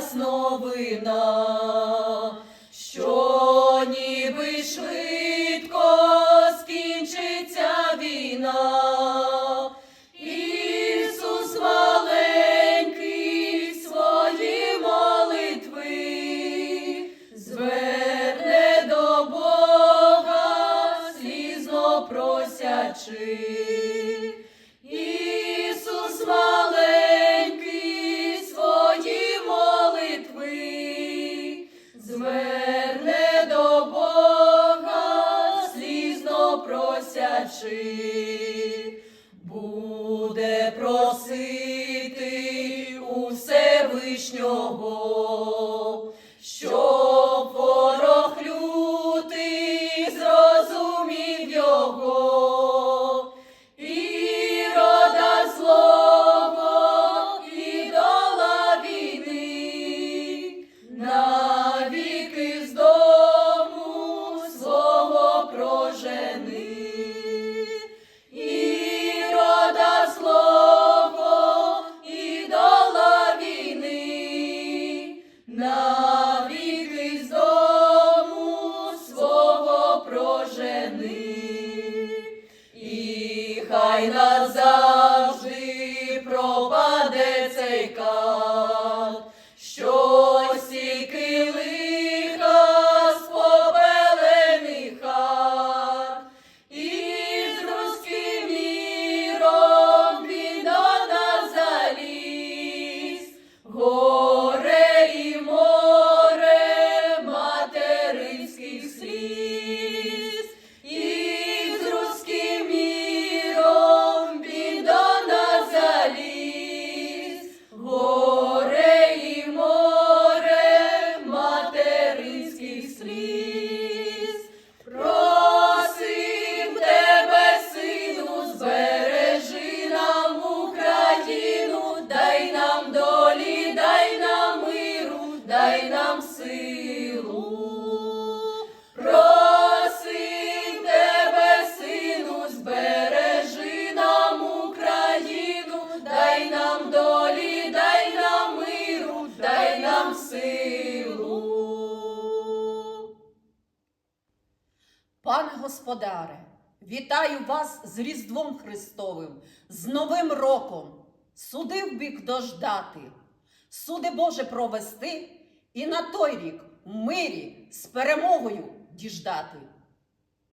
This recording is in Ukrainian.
нас новина, що ніби швидко скінчиться війна. Ісус маленький свої молитви зверне до Бога, слізно просячи. Ісус маленький душі буде просити у Всевишнього, що хай назавжди пропаде цей кат, що Пане господаре, вітаю вас з Різдвом Христовим, з Новим роком. Судив бік дождати, суди Боже провести і на той рік в мирі з перемогою діждати.